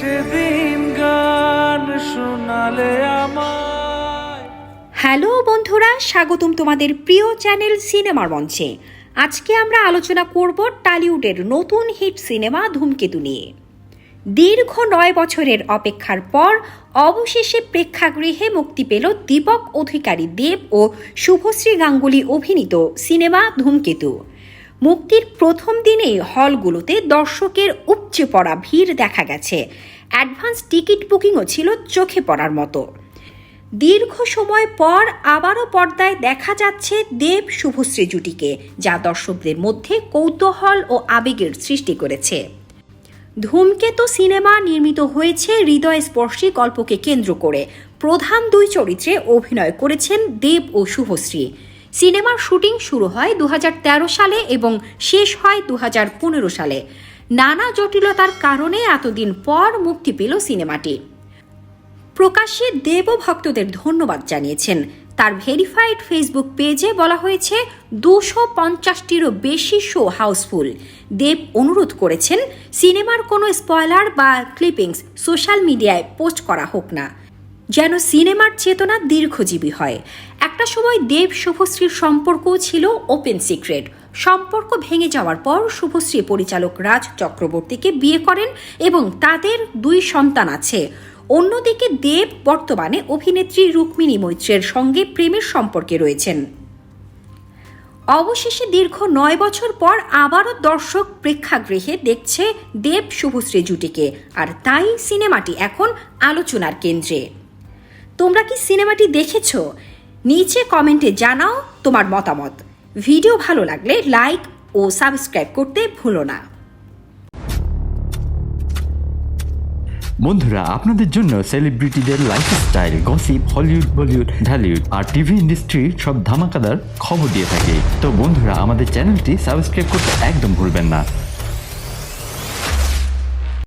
সেদিন গান শোনালে আমায়। হ্যালো বন্ধুরা, স্বাগতম তোমাদের প্রিয় চ্যানেল সিনেমার মঞ্চে। আজকে আমরা আলোচনা করব টলিউডের নতুন হিট সিনেমা ধূমকেতু নিয়ে। দীর্ঘ নয় বছরের অপেক্ষার পর অবশেষে প্রেক্ষাগৃহে মুক্তি পেল দীপক অধিকারী দেব ও শুভশ্রী গাঙ্গুলি অভিনীত সিনেমা ধূমকেতু। মুক্তির প্রথম দিনেই হলগুলোতে দর্শকের উপচে পড়া ভিড় দেখা গেছে। অ্যাডভান্স টিকিট বুকিংও ছিল চোখে পড়ার মতো। দীর্ঘ সময় পর আবারও পর্দায় দেখা যাচ্ছে দেব শুভশ্রী জুটিকে, যা দর্শকদের মধ্যে কৌতূহল ও আবেগের সৃষ্টি করেছে। ধূমকেতু সিনেমা নির্মিত হয়েছে হৃদয়স্পর্শী গল্পকে কেন্দ্র করে। প্রধান দুই চরিত্রে অভিনয় করেছেন দেব ও শুভশ্রী। সিনেমার শুটিং শুরু হয় দু হাজার তেরো সালে এবং শেষ হয় দু হাজার পনেরো সালে। নানা জটিলতার কারণে এতদিন পর মুক্তি পেল সিনেমাটি। প্রকাশ্যে দেব ভক্তদের ধন্যবাদ জানিয়েছেন। তার ভেরিফাইড ফেসবুক পেজে বলা হয়েছে, দুশো পঞ্চাশটিরও বেশি শো হাউসফুল। দেব অনুরোধ করেছেন, সিনেমার কোনো স্পয়লার বা ক্লিপিংস সোশ্যাল মিডিয়ায় পোস্ট করা হোক না, যেন সিনেমার চেতনা দীর্ঘজীবী হয়। একটা সময় দেব শুভশ্রীর সম্পর্কও ছিল ওপেন সিক্রেট। সম্পর্ক ভেঙে যাওয়ার পর শুভশ্রী পরিচালক রাজ চক্রবর্তীকে বিয়ে করেন এবং তাদের দুই সন্তান আছে। অন্যদিকে দেব বর্তমানে অভিনেত্রী রুক্মিণী মৈত্রের সঙ্গে প্রেমের সম্পর্কে রয়েছেন। অবশেষে দীর্ঘ নয় বছর পর আবারও দর্শক প্রেক্ষাগৃহে দেখছে দেব শুভশ্রী জুটিকে, আর তাই সিনেমাটি এখন আলোচনার কেন্দ্রে। তোমরা কি সিনেমাটি দেখেছ? নিচে কমেন্টে জানাও তোমার মতামত। ভিডিও ভালো লাগলে লাইক ও সাবস্ক্রাইব করতে ভুলো না। বন্ধুরা, আপনাদের জন্য সেলিব্রিটিদের lifestyle gossip Hollywood Bollywood Dhallywood আর টিভি ইন্ডাস্ট্রির সব ধামাকাদার খবর দিয়ে থাকে। তো বন্ধুরা, আমাদের চ্যানেলটি সাবস্ক্রাইব করতে একদম ভুলবেন না।